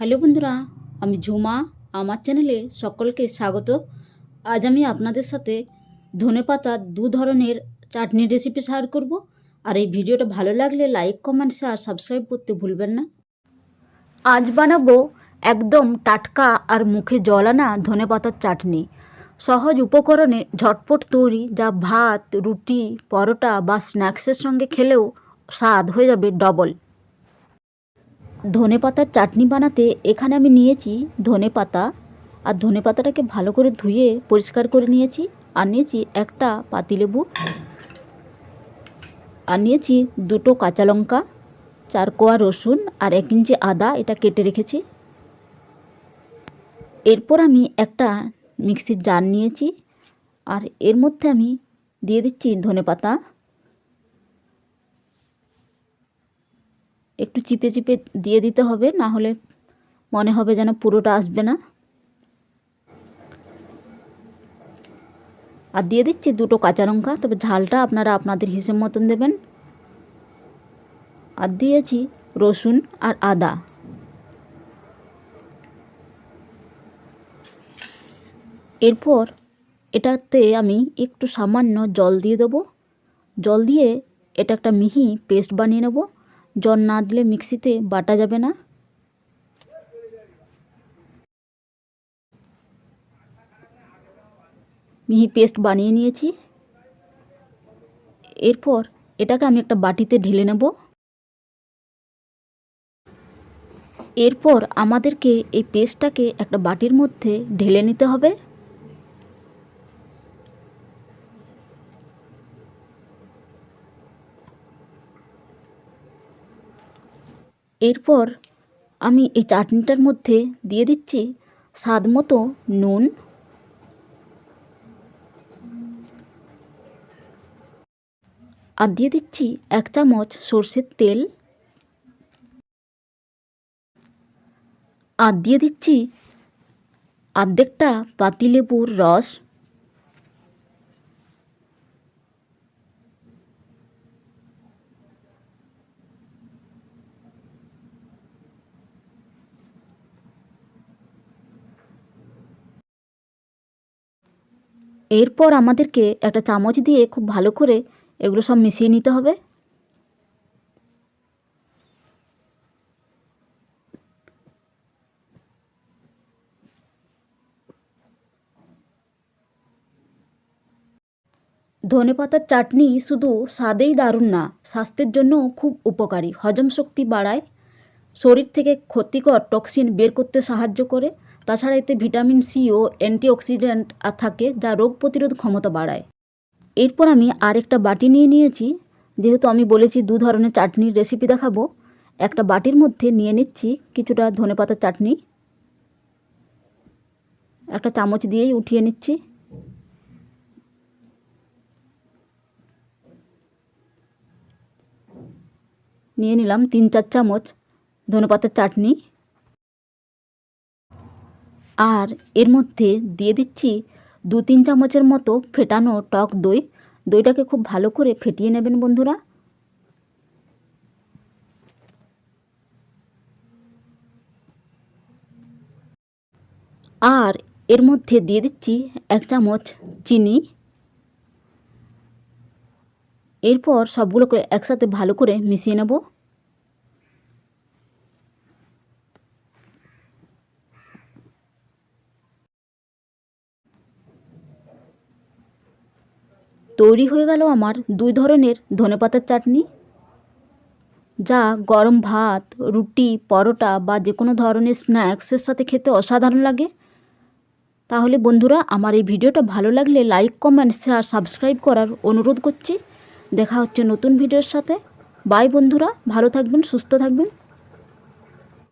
Hello বন্ধুরা, আমি ঝুমা। আমার চ্যানেলে সকলকে স্বাগত। আজ আমি আপনাদের সাথে ধনেপাতার দু ধরনের চাটনি রেসিপি শেয়ার করব। আর এই ভিডিওটা ভালো লাগলে লাইক কমেন্ট শেয়ার সাবস্ক্রাইব করতে ভুলবেন না। আজ বানাবো একদম টাটকা আর মুখে জল আনা ধনেপাতার চাটনি। সহজ উপকরণে ঝটপট তৈরি যা ভাত, রুটি, পরোটা বা স্ন্যাক্সের সঙ্গে খেলেও স্বাদ হয়ে যাবে ডবল ধনে পাতার চাটনি বানাতে এখানে আমি নিয়েছি ধনে পাতা আর ধনে পাতাটাকে ভালো করে ধুয়ে পরিষ্কার করে নিয়েছি। আর নিয়েছি একটা পাতিলেবু। আর নিয়েছি দুটো কাঁচা লঙ্কা, চার কোয়া রসুন আর এক ইঞ্চি আদা, এটা কেটে রেখেছি। এরপর আমি একটা মিক্সির জার নিয়েছি। আর এর মধ্যে আমি দিয়ে দিচ্ছি ধনে পাতা একটু চিপে চিপে দিয়ে দিতে হবে, না হলে মনে হবে যেন পুরোটা আসবে না। আর দিয়ে দিচ্ছি দুটো কাঁচা লঙ্কা, তবে ঝালটা আপনারা আপনাদের হিসেব মতন দেবেন। আর দিয়েছি রসুন আর আদা। এরপর এটাতে আমি একটু সামান্য জল দিয়ে দেবো। জল দিয়ে এটা একটা মিহি পেস্ট বানিয়ে নেব। জল না দিলে মিক্সিতে বাটা যাবে না। মিহি পেস্ট বানিয়ে নিয়েছি। এরপর এটাকে আমি একটা বাটিতে ঢেলে নেব। এরপর আমাদেরকে এই পেস্টটাকে একটা বাটির মধ্যে ঢেলে নিতে হবে। এরপর আমি এই চাটনিটার মধ্যে দিয়ে দিচ্ছি স্বাদ মতো নুন। আর দিয়ে দিচ্ছি এক চামচ সর্ষের তেল। আর দিয়ে দিচ্ছি অর্ধেকটা পাতিলেবুর রস। এরপর আমাদেরকে একটা চামচ দিয়ে খুব ভালো করে এগুলো সব মিশিয়ে নিতে হবে। ধনে পাতার চাটনি শুধু স্বাদেই দারুণ না, স্বাস্থ্যের জন্যও খুব উপকারী। হজম শক্তি বাড়ায়, শরীর থেকে ক্ষতিকর টক্সিন বের করতে সাহায্য করে। তাছাড়া এতে ভিটামিন সি ও অ্যান্টিঅক্সিডেন্ট থাকে যা রোগ প্রতিরোধ ক্ষমতা বাড়ায়। এরপর আমি আরেকটা বাটি নিয়ে নিয়েছি। যেহেতু আমি বলেছি দু ধরনের চাটনির রেসিপি দেখাবো, একটা বাটির মধ্যে নিয়ে নিচ্ছি কিছুটা ধনেপাতার চাটনি। একটা চামচ দিয়েই উঠিয়ে নিচ্ছি। নিয়ে নিলাম তিন চার চামচ ধনেপাতার চাটনি। আর এর মধ্যে দিয়ে দিচ্ছি দু তিন চামচের মতো ফেটানো টক দই। দইটাকে খুব ভালো করে ফেটিয়ে নেবেন বন্ধুরা। আর এর মধ্যে দিয়ে দিচ্ছি এক চামচ চিনি। এরপর সবগুলোকে একসাথে ভালো করে মিশিয়ে নেব। তৈরি হয়ে গেল আমার দুই ধরনের ধনেপাতার চাটনি। যা গরম ভাত, রুটি, পরোটা বা যে কোনো ধরনের স্ন্যাক্সের সাথে খেতে অসাধারণ লাগে। তাহলে বন্ধুরা, আমার এই ভিডিওটা ভালো লাগলে লাইক কমেন্ট শেয়ার সাবস্ক্রাইব করার অনুরোধ করছি। দেখা হচ্ছে নতুন ভিডিওর সাথে। বাই বন্ধুরা, ভালো থাকবেন, সুস্থ থাকবেন।